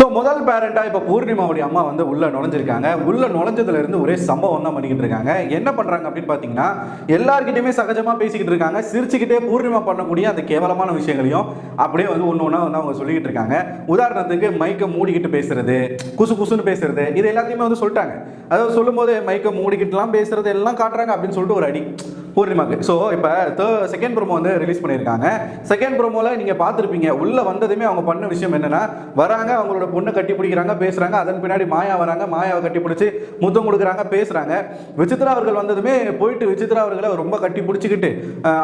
So முதல் பேரண்ட்டாக இப்போ பூர்ணிமாவுடைய அம்மா வந்து உள்ளே நுழைஞ்சிருக்காங்க. உள்ளே நுழைஞ்சதுல இருந்து ஒரே சம்பவம் தான் பண்ணிக்கிட்டு இருக்காங்க. என்ன பண்ணுறாங்க அப்படின்னு பார்த்தீங்கன்னா எல்லாருக்கிட்டையுமே சகஜமாக பேசிக்கிட்டு இருக்காங்க. சிரிச்சுக்கிட்டே பூர்ணிமா பண்ணக்கூடிய அந்த கேவலமான விஷயங்களையும் அப்படியே வந்து ஒன்று ஒன்றா வந்து அவங்க சொல்லிக்கிட்டு இருக்காங்க. உதாரணத்துக்கு மைக்கை மூடிக்கிட்டு பேசுறது குசு குசுன்னு பேசுறது இது எல்லாத்தையுமே வந்து சொல்லிட்டாங்க. அதாவது சொல்லும்போது மைக்கை மூடிக்கிட்டுலாம் பேசுறது எல்லாம் காட்டுறாங்க அப்படின்னு சொல்லிட்டு ஒரு அடி. பூர்ணிமாக்கு ஸோ இப்போ செகண்ட் ப்ரோமோ வந்து ரிலீஸ் பண்ணியிருக்காங்க. செகண்ட் ப்ரோமோவில் நீங்கள் பார்த்துருப்பீங்க. உள்ளே வந்ததுமே அவங்க பண்ண விஷயம் என்னென்னா வராங்க அவங்களோட பொண்ணை கட்டி பிடிக்கிறாங்க பேசுகிறாங்க அதன் பின்னாடி மாயா வராங்க மாயாவை கட்டி பிடிச்சி முத்தம் கொடுக்குறாங்க பேசுகிறாங்க விசித்ரா அவர்கள் வந்ததுமே போயிட்டு விசித்ரா அவர்களை ரொம்ப கட்டி பிடிச்சிக்கிட்டு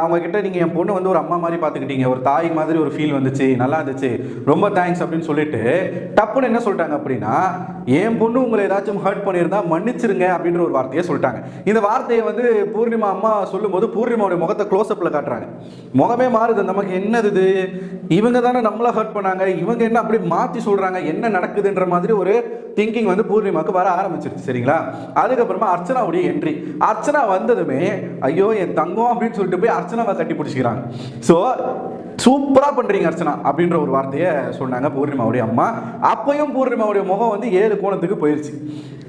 அவங்கக்கிட்ட அவங்க நீங்கள் என் பொண்ணு வந்து ஒரு அம்மா மாதிரி பார்த்துக்கிட்டீங்க. ஒரு தாய் மாதிரி ஒரு ஃபீல் வந்துச்சு நல்லா இருந்துச்சு ரொம்ப தேங்க்ஸ் அப்படின்னு சொல்லிட்டு டப்புன்னு என்ன சொல்லிட்டாங்க அப்படின்னா என் பொண்ணு உங்களை ஏதாச்சும் ஹர்ட் பண்ணியிருந்தா மன்னிச்சிருங்க அப்படின்ற ஒரு வார்த்தையை சொல்லிட்டாங்க. இந்த வார்த்தையை வந்து பூர்ணிமா அம்மா சொல்லும்போது பூர்ணிமாவுடைய முகத்தை க்ளோஸ்அப்பில் காட்டுறாங்க. முகமே மாறுது. நமக்கு என்னது இது? இவங்க தானே நம்மளை ஹர்ட் பண்ணாங்க. இவங்க என்ன அப்படி மாற்றி சொல்கிறாங்க என்ன நடக்குதுன்ற மாதிரி ஒரு திங்கிங் வந்து பூர்ணிமாவுக்கு வர ஆரம்பிச்சிருச்சு. சரிங்களா? அதுக்கப்புறமா அர்ச்சனாவுடைய என்ட்ரி அர்ச்சனா வந்ததுமே ஐயோ என் தங்கம் அப்படின்னு சொல்லிட்டு போய் அர்ச்சனாவை கட்டி பிடிச்சிக்கிறாங்க. ஸோ சூப்பராக பண்ணுறீங்க அர்ச்சனா அப்படின்ற ஒரு வார்த்தையை சொன்னாங்க பூர்ணிமாவுடைய அம்மா. அப்பையும் பூர்ணிமாவுடைய முகம் வந்து ஏழு கோணத்துக்கு போயிடுச்சு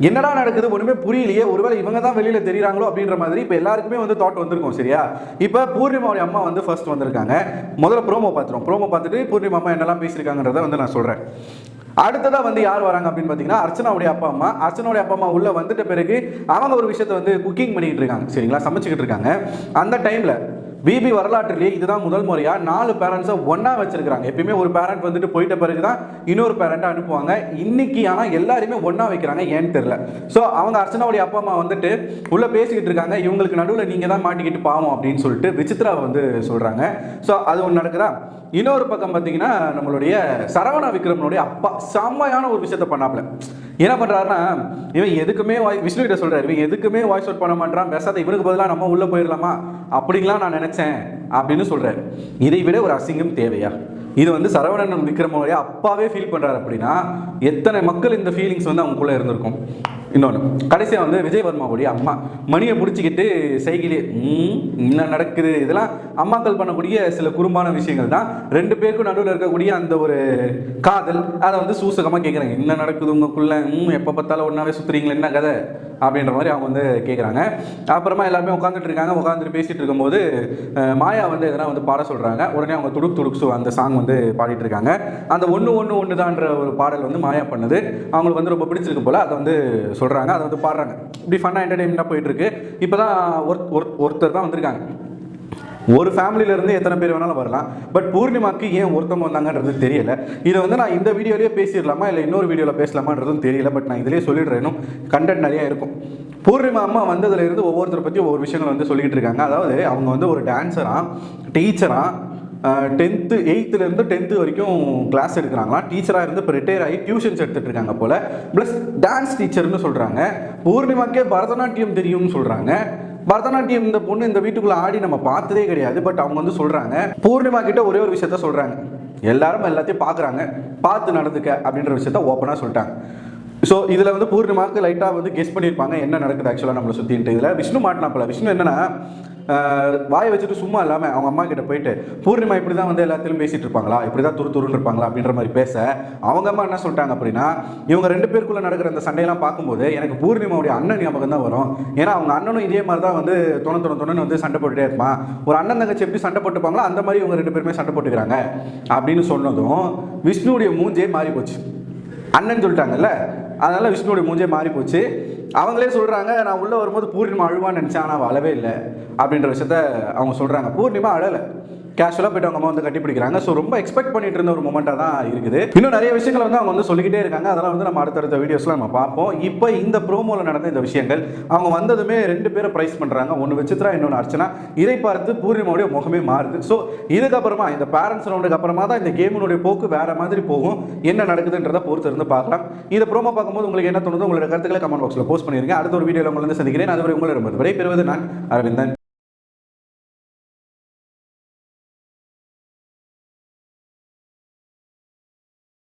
என்னடா நடக்குது? ஒன்றுமே புரியலையே. ஒருவேளை இவங்க தான் வெளியில் தெரியுறாங்களோ அப்படின்ற மாதிரி இப்போ எல்லாருக்குமே வந்து தாட் வந்திருக்கும் சரியா? இப்போ பூர்ணிமாவுடைய அம்மா வந்து ஃபர்ஸ்ட் வந்திருக்காங்க. முதல்ல ப்ரோமோ பார்த்துருவோம். ப்ரோமோ பார்த்துட்டு பூர்ணிமா அம்மா என்னெல்லாம் பேசியிருக்காங்கன்றத வந்து நான் சொல்கிறேன் அடுத்ததாக வந்து யார் வராங்க அப்படின்னு பார்த்தீங்கன்னா அர்ச்சனாவுடைய அப்பா அம்மா. அர்ச்சனாவுடைய அப்பா அம்மா உள்ளே வந்துட்ட பிறகு அவங்க ஒரு விஷயத்தை வந்து குக்கிங் பண்ணிக்கிட்டு இருக்காங்க சரிங்களா? சமைச்சிக்கிட்டு இருக்காங்க. அந்த டைமில் பிபி வரலாற்றுலேயே இதுதான் முதல் முறையாக நாலு பேரண்ட்ஸை ஒன்றா வச்சிருக்கிறாங்க. எப்பயுமே ஒரு பேரண்ட் வந்துட்டு போயிட்ட பிறகு தான் இன்னொரு பேரண்ட்டை அனுப்புவாங்க. இன்னைக்கு ஆனால் எல்லாருமே ஒன்றா வைக்கிறாங்க ஏன்னு தெரில ஸோ அவங்க அர்ச்சனாவுடைய அப்பா அம்மா வந்துட்டு உள்ளே பேசிக்கிட்டு இருக்காங்க. இவங்களுக்கு நடுவில் நீங்கள் தான் மாட்டிக்கிட்டு பாவம் அப்படின்னு சொல்லிட்டு விசித்ரா வந்து சொல்கிறாங்க ஸோ அது ஒன்று நடக்குதா? இன்னொரு பக்கம் பார்த்தீங்கன்னா நம்மளுடைய சரவணா விக்ரமனுடைய அப்பா செம்மையான ஒரு விஷயத்த பண்ணாப்புல. என்ன பண்ணுறாருன்னா இவன் எதுக்குமே வாய் விஷ்ணு கிட்ட இவன் எதுக்குமே வாய்ஸ் அவுட் பண்ண மாட்டான் பேசாத இவனுக்கு பதிலாக நம்ம உள்ளே போயிடலாமா? அப்படிங்கலாம் நான் நினச்சேன் அப்படின்னு சொல்கிறாரு இதை விட ஒரு அசிங்கம் தேவையா? இது வந்து சரவணன் விக்ரமோடைய அப்பாவே ஃபீல் பண்ணுறாரு அப்படின்னா எத்தனை மக்கள் இந்த ஃபீலிங்ஸ் வந்து அவங்களுக்குள்ளே இருந்திருக்கும்? இன்னொன்று கடைசியாக வந்து விஜயவர்மாவுடைய அம்மா மணியை பிடிச்சிக்கிட்டு சைக்கிளே ம் என்ன நடக்குது? இதெல்லாம் அம்மாக்கள் பண்ணக்கூடிய சில குறும்பான விஷயங்கள் தான். ரெண்டு பேருக்கும் நடுவில் இருக்கக்கூடிய அந்த ஒரு காதல் அதை வந்து சூசகமாக கேட்குறாங்க என்ன நடக்குது உங்களுக்குள்ள? ம் எப்போ பார்த்தாலும் ஒன்றாவே சுற்றுறீங்களா என்ன கதை? அப்படின்ற மாதிரி அவங்க வந்து கேட்குறாங்க அப்புறமா எல்லாருமே உட்காந்துட்டு இருக்காங்க. உட்காந்துட்டு பேசிகிட்டு இருக்கும்போது மாயா வந்து எதனா வந்து பாட சொல்கிறாங்க உடனே அவங்க துடுக் துடுக்ஸு அந்த சாங் வந்து பாடிட்டு இருக்காங்க அந்த ஒன்று ஒன்று ஒன்று தான்ற ஒரு பாடல் வந்து மாயா பண்ணுது. அவங்களுக்கு வந்து ரொம்ப பிடிச்சிருக்கு போல். அதை வந்து சொல்கிறாங்க அதை வந்து பாடுறாங்க. இப்படி ஃபன்னாக என்டர்டெயின்மெண்ட்டாக போயிட்டு இருக்கு இப்போ தான் ஒருத்தர் தான் வந்திருக்காங்க. ஒரு ஃபேமிலியிலேருந்து எத்தனை பேர் வேணாலும் வரலாம். பட் பூர்ணிமாக்கு ஏன் ஒருத்தவங்க வந்தாங்கன்றது தெரியல. இதை வந்து நான் இந்த வீடியோலேயே பேசிடலாமா? இல்லை இன்னொரு வீடியோவில் பேசலாமான்றதும் தெரியல. பட் நான் இதிலே சொல்லிடுறேன். இன்னும் கண்டென்ட் நிறையா இருக்கும். பூர்ணிமா அம்மா வந்ததுலேருந்து ஒவ்வொருத்தரை பற்றி ஒவ்வொரு விஷயங்கள் வந்து சொல்லிக்கிட்டு இருக்காங்க. அதாவது அவங்க வந்து ஒரு டான்ஸராக டீச்சராக டென்த்து எயித்துலேருந்து டென்த்து வரைக்கும் கிளாஸ் எடுக்கிறாங்களாம். டீச்சராக இருந்து இப்போ ரிட்டையர் ஆகி டியூஷன்ஸ் எடுத்துகிட்டு இருக்காங்க போல். ப்ளஸ் டான்ஸ் டீச்சர்னு சொல்கிறாங்க பூர்ணிமாக்கே பரதநாட்டியம் தெரியும்னு சொல்கிறாங்க பரதநாட்டியம் இந்த பொண்ணு இந்த வீட்டுக்குள்ளே ஆடி நம்ம பார்த்ததே கிடையாது. பட் அவங்க வந்து சொல்கிறாங்க பூர்ணிமா கிட்ட ஒரே ஒரு விஷயத்த சொல்கிறாங்க எல்லாரும் எல்லாத்தையும் பார்க்குறாங்க பார்த்து நடந்துக்க அப்படின்ற விஷயத்த ஓப்பனாக சொல்லிட்டாங்க. ஸோ இதில் வந்து பூர்ணிமாவுக்கு லைட்டாக வந்து கெஸ் பண்ணியிருப்பாங்க. என்ன நடக்குது ஆக்சுவலாக நம்மளை சுற்றின்ட்டு இதில் விஷ்ணு மாட்டினாப்பில். விஷ்ணு என்னென்னா வாயை வச்சுட்டு சும்மா இல்லாமல் அவங்க அம்மா கிட்ட போயிட்டு பூர்ணிமா இப்படி தான் வந்து எல்லாத்திலும் பேசிட்டு இருப்பாங்களா? இப்படி தான் துரு துருன்னு இருப்பாங்களா? அப்படின்ற மாதிரி பேச அவங்க அம்மா என்ன சொல்லிட்டாங்க அப்படின்னா இவங்க ரெண்டு பேருக்குள்ள நடக்கிற அந்த சண்டையெல்லாம் பார்க்கும்போது எனக்கு பூர்ணிமாவுடைய அண்ணன் ஞாபகம் தான் வரும். ஏன்னா அவங்க அண்ணனும் இதே மாதிரி தான் வந்து துணை துணை துணைன்னு வந்து சண்டை போட்டுட்டே இருப்பான். ஒரு அண்ணன் தங்கச்சி எப்படி சண்டை போட்டுப்பாங்களோ அந்த மாதிரி இவங்க ரெண்டு பேருமே சண்டை போட்டுக்கிறாங்க. அப்படின்னு சொன்னதும் விஷ்ணுவுடைய மூஞ்சே மாறி போச்சு அண்ணன் சொல்லிட்டாங்கல்ல அதனால விஷ்ணுடைய மூஞ்சே மாறி போச்சு அவங்களே சொல்கிறாங்க நான் உள்ளே வரும்போது பூர்ணிமா அழுவான்னு நினச்சேன் ஆனால் அவ அழவே இல்லை அப்படின்ற விஷயத்த அவங்க சொல்கிறாங்க பூர்ணிமா அழலை. கேஷுவலாக போயிட்டு அவங்க அம்மா வந்து கட்டி பிடிக்கிறாங்க. ஸோ ரொம்ப எக்ஸ்பெக்ட் பண்ணிட்டு இருந்த ஒரு மூமெண்ட்டாக தான் இருக்குது. இன்னும் நிறைய விஷயங்கள் வந்து அவங்க வந்து சொல்லிக்கிட்டே இருக்காங்க. அதெல்லாம் வந்து நம்ம அடுத்தடுத்த வீடியோஸ்லாம் நம்ம பார்ப்போம். இப்போ இந்த ப்ரோமோவில் நடந்த இந்த விஷயங்கள் அவங்க வந்ததுமே ரெண்டு பேரை ப்ரைஸ் பண்ணுறாங்க ஒன்று விசித்ரா இன்னொன்று அர்ச்சனா. இதை பார்த்து பூர்ணிமாவுடைய முகமே மாறுது. ஸோ இதுக்கப்புறமா இந்த பேரண்ட்ஸ் ரவுண்டுக்கு அப்புறமா தான் இந்த கேமினுடைய போக்கு வேற மாதிரி போகும். என்ன நடக்குதுன்றதை பொறுத்து இருந்து பார்க்கலாம். இந்த ப்ரோமோ பார்க்கும்போது உங்களுக்கு என்ன தோணுதோ உங்களோட கருத்துக்களை கமெண்ட் பாக்ஸில் போஸ்ட் பண்ணிருங்க. அடுத்த ஒரு வீடியோவில் உங்களை வந்து சந்திக்கிறேன். அதுவரை உங்களிடம் விடை பெறுவது நான் அரவிந்தன்.